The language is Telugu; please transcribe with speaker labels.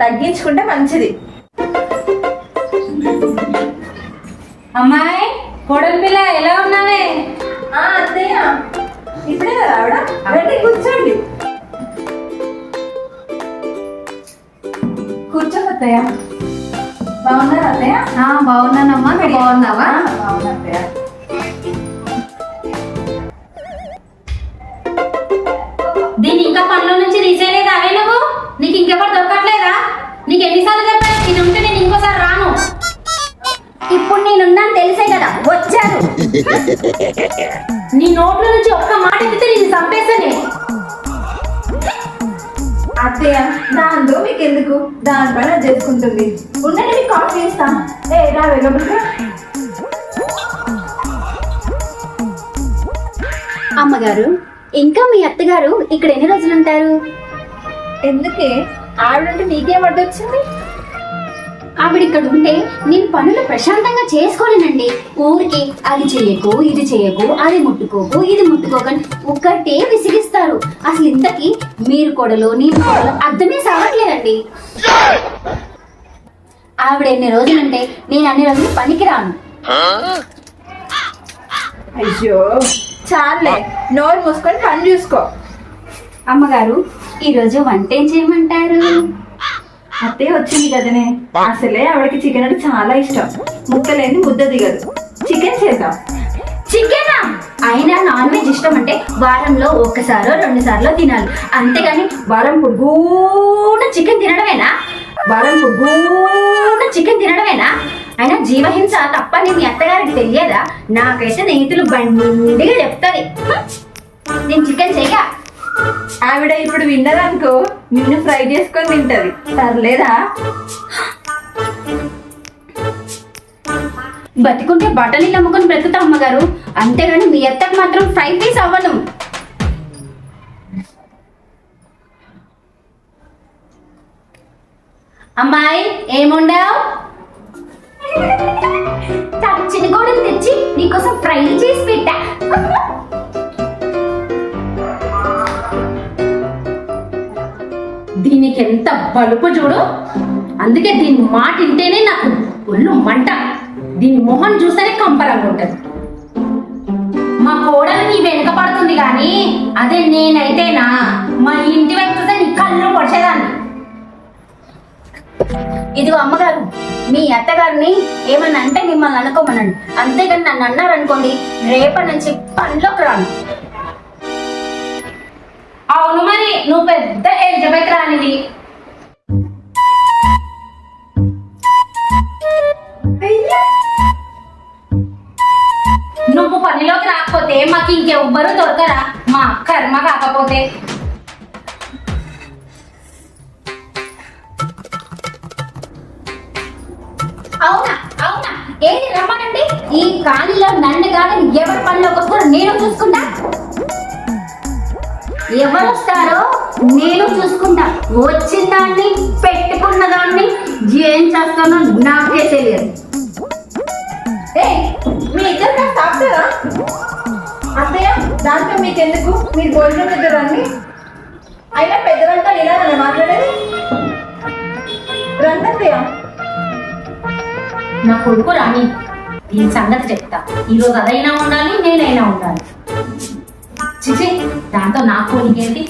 Speaker 1: తగ్గించుకుంటే మంచిది.
Speaker 2: అమ్మాయి కోడలి పిల్ల ఎలా ఉన్నావే?
Speaker 1: ఆ, అత్తయ్య. ఇప్పుడే కదా ఆవిడ? రండి కూర్చోండి. కూర్చోండి అత్తయ్య. బాగున్నారా అత్తయ్య?
Speaker 2: ఆ, బాగున్నానమ్మా. నువ్వు బాగున్నావా?
Speaker 1: బాగున్నా అత్తయ్య.
Speaker 2: నీకు ఇంకెవరు దొరకట్లేదా? నీకు ఎన్నిసార్లు చెప్పాను నేను ఉంటే నేను ఇంకోసారి రాను.
Speaker 3: ఇప్పుడు నేనున్నాను తెలిసే కదా వచ్చారు
Speaker 2: నీ నోట్ల నుంచి ఒక్క మాట ఎత్తితే నేను చంపేస్తానే.
Speaker 1: అత్తయ్య దాంతో మీకు ఎందుకు దానిపైన అది చేసుకుంటుంది. ఉండండి మీకు కాఫీ ఇస్తాను ఏ రా వెళ్ళబుల్గా
Speaker 3: అమ్మగారు ఇంకా మీ అత్తగారు ఇక్కడ ఎన్ని రోజులు ఉంటారు?
Speaker 1: ఎందుకే? ఆవిడంటే నీకేం అడ్డొచ్చింది?
Speaker 3: ఆవిడ ఇక్కడ ఉంటే నేను పనులు ప్రశాంతంగా చేసుకోలేనండి. ఊరికి అది చేయకు ఇది చేయకు అది ముట్టుకోకు ఇది ముట్టుకోకని ఒక్కటే విసిగిస్తారు. అసలు ఇంతకి మీరు కొడలు నేను కొడలు అర్థమే సాగట్లేదండి ఆవిడ ఎన్ని రోజులుంటే నేను అన్ని రోజులు పనికి రాను
Speaker 1: అయ్యో. చాలే నోరు మూసుకొని పని చూసుకో.
Speaker 3: అమ్మగారు ఈరోజు వంట ఏం చేయమంటారు?
Speaker 1: అత్తయ్య వచ్చింది కదనే. అసలే ఆవిడకి చికెన్ అంటే చాలా ఇష్టం. ముక్కలేని ముద్ద దిగదు. చికెన్ చేద్దాం.
Speaker 3: చికెనా అయినా నాన్ వెజ్ ఇష్టం అంటే వారంలో ఒక్కసారో రెండు సార్లు తినాలి. అంతేగాని వారం పొడుగున చికెన్ తినడమేనా? వారం పొడుగున చికెన్ తినడమేనా? అయినా జీవహింస తప్పని మీ అత్తగారికి తెలియదా? నాకైతే స్నేహితులు బండిగా చెప్తారు. నేను చికెన్ చెయ్య
Speaker 1: ఆవిడ ఇప్పుడు విన్నదనుకో నిన్ను ఫ్రై చేసుకొని తింటది. పర్లేదా
Speaker 3: బతికుంటే బట్టలు నమ్ముకొని బ్రతుకుతా అమ్మగారు. అంతేగాని మీ అత్తకు మాత్రం ఫ్రై పీస్ అవ్వను.
Speaker 2: అమ్మాయి ఏముండావు?
Speaker 3: తచ్చిన గోడలు తెచ్చి నీకోసం ఫ్రై చేసి పెట్టా.
Speaker 2: దీనికి ఎంత బలుపు చూడు? అందుకే దీని మాట ఇంటేనే నాకు ఒళ్ళు మంట. దీని మొహం చూస్తేనే కంపరంగా ఉంటుంది. మా కోడలు నీ వెనుక పడుతుంది కానీ అదే నేనైతేనా? మా ఇంటి వైపు చూస్తే నీ కళ్ళు పొడిచేదాన్ని.
Speaker 3: ఇదిగో అమ్మగారు మీ అత్తగారిని ఏమన్నా అంటే మిమ్మల్ని అనుకోమనండి. అంతేగాని నన్ను అన్నారనుకోండి రేపటి నుంచి పనిలోకి రాను.
Speaker 2: నువ్వు పెద్ద ఎలిజబెత్ రానిది నువ్వు పనిలోకి రాకపోతే మాకు ఇంకెవ్వరు దొరకరా. మా కర్మ కాకపోతే.
Speaker 3: అవునా అవునా? ఏది రమ్మనండి? ఈ కాలిలో నన్ను కాదని ఎవరి పనిలోకి వస్తారో నేను చూసుకుంటా. ఎవరు వస్తారో నేను చూసుకుంటా. వచ్చిన దాన్ని పెట్టుకున్న దాన్ని ఏం చేస్తానో నాకే తెలియదు.
Speaker 1: మీ ఇద్దరు కాస్త ఆపుతారా అత్తయ్య దాంతో మీకు ఎందుకు మీరు భోజనం దగ్గర రండి అయినా పెద్దవంతా ఇలా నన్ను మాట్లాడేది? రండి అత్తయ్య.
Speaker 2: నా కొడుకు రాని దీని సంగతి చెప్తా. ఈరోజు అదైనా ఉండాలి నేనైనా ఉండాలి. చిచి దాంతో నాకు నీకేంటి